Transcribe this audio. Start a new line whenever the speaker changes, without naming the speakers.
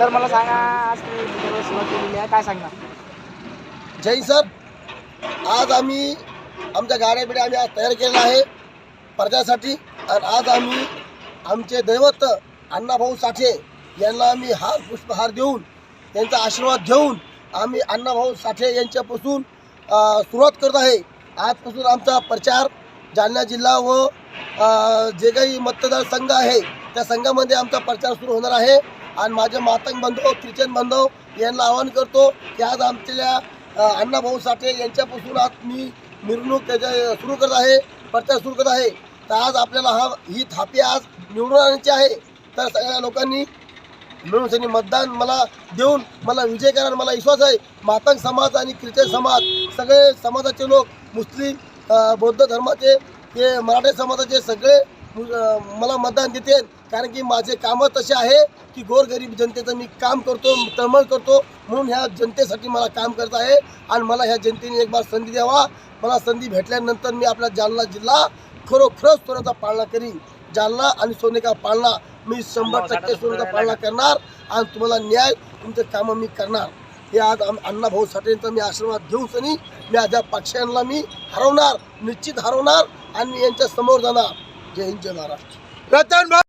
Sir मला सांगा आज तुम्ही सुरुवात केलेली आहे काय सांगणार?
जय सर. आज आम्ही आमच्या गाड्या बिड्या आम्ही आज तयार केलेल्या आहे प्रजासाठी. आणि आज आम्ही आमचे दैवत अण्णाभाऊ साठे यांना आम्ही हार पुष्पहार देऊन त्यांचा आशीर्वाद घेऊन आम्ही अण्णाभाऊ साठे यांच्यापासून अ, सुरुवात करत आहे. आजपासून आमचा प्रचार जालना जिल्हा व अ, जे काही मतदारसंघ आहे त्या संघामध्ये आमचा प्रचार सुरू होणार आहे. आणि माझे मातंग बांधव ख्रिश्चन बांधव यांना आवाहन करतो की आज आमच्या अण्णाभाऊ साठे यांच्यापासून आज मी मिरवणूक त्याच्या सुरू करत आहे प्रचार सुरू करत आहे. तर आज आपल्याला हा ही थापी आज निवडून आणायची आहे. तर सगळ्या लोकांनी मिळून त्यांनी मतदान मला देऊन मला विजय करा मला विश्वास आहे. मातंग समाज आणि ख्रिश्चन समाज सगळे समाजाचे लोक मुस्लिम बौद्ध धर्माचे हे मराठी समाजाचे सगळे मला मतदान देतील कारण की माझे कामं तसे आहे की गोरगरीब जनतेचं मी काम करतो तळमळ करतो. म्हणून ह्या जनतेसाठी मला काम करत आहे. आणि मला ह्या जनतेने एक बार संधी द्यावा. मला संधी भेटल्यानंतर मी आपला जालना जिल्हा खरोखरच सोन्याचा पाळणा करीन. जालना आणि सोनेका पाळणा मी शंभर टक्के सोन्याचा पाळणा करणार आणि तुम्हाला न्याय तुमचं कामं मी करणार. हे आज आम अण्णाभाऊ साठेंचा मी आशीर्वाद घेऊन सनी मी आज या पक्षांना मी हरवणार निश्चित हरवणार आणि यांच्या समोर जाणार. Genç olarak.
Vatan